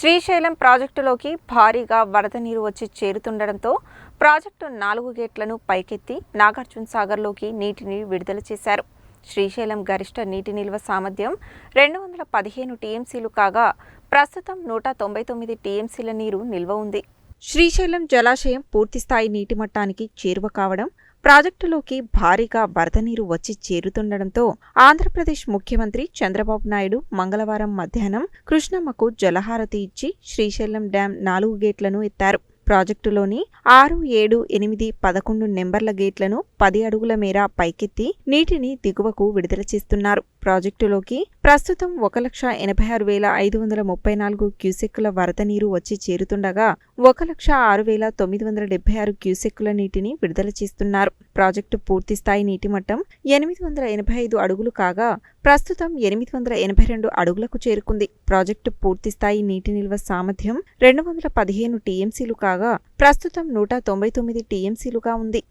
శ్రీశైలం ప్రాజెక్టులోకి భారీగా వరద నీరు వచ్చి చేరుతుండటంతో ప్రాజెక్టు నాలుగు గేట్లను పైకెత్తి నాగార్జున సాగర్లోకి నీటిని విడుదల చేశారు. శ్రీశైలం గరిష్ట నీటి నిల్వ సామర్థ్యం రెండు వందల పదిహేను టీఎంసీలు కాగా ప్రస్తుతం నూట తొంభై తొమ్మిది టీఎంసీల నీరు నిల్వ ఉంది. శ్రీశైలం జలాశయం పూర్తిస్థాయి నీటి మట్టానికి చేరువ కావడం ప్రాజెక్టులోకి భారీగా వరద నీరు వచ్చి చేరుతుండటంతో ఆంధ్రప్రదేశ్ ముఖ్యమంత్రి చంద్రబాబు నాయుడు మంగళవారం మధ్యాహ్నం కృష్ణమ్మకు జలహారతి ఇచ్చి శ్రీశైలం డ్యాం నాలుగు గేట్లను ఎత్తారు. ప్రాజెక్టులోని ఆరు ఏడు ఎనిమిది పదకొండు నెంబర్ల గేట్లను పది అడుగుల మేర పైకెత్తి నీటిని దిగువకు విడుదల చేస్తున్నారు. ప్రాజెక్టులోకి ప్రస్తుతం ఒక లక్ష ఎనభై ఆరు వేల ఐదు వందల ముప్పై నాలుగు క్యూసెక్కుల వరద నీరు వచ్చి చేరుతుండగా ఒక లక్ష ఆరు వేల తొమ్మిది వందల డెబ్బై ఆరు క్యూసెక్కుల నీటిని విడుదల చేస్తున్నారు. ప్రాజెక్టు పూర్తిస్థాయి నీటి మట్టం ఎనిమిది వందల ఎనభై ఐదు అడుగులు కాగా ప్రస్తుతం ఎనిమిది వందల ఎనభై రెండు అడుగులకు చేరుకుంది. ప్రాజెక్టు పూర్తిస్థాయి నీటి నిల్వ సామర్థ్యం రెండు వందల పదిహేను టీఎంసీలు కాగా ప్రస్తుతం నూట తొంభై తొమ్మిది టీఎంసీలుగా ఉంది.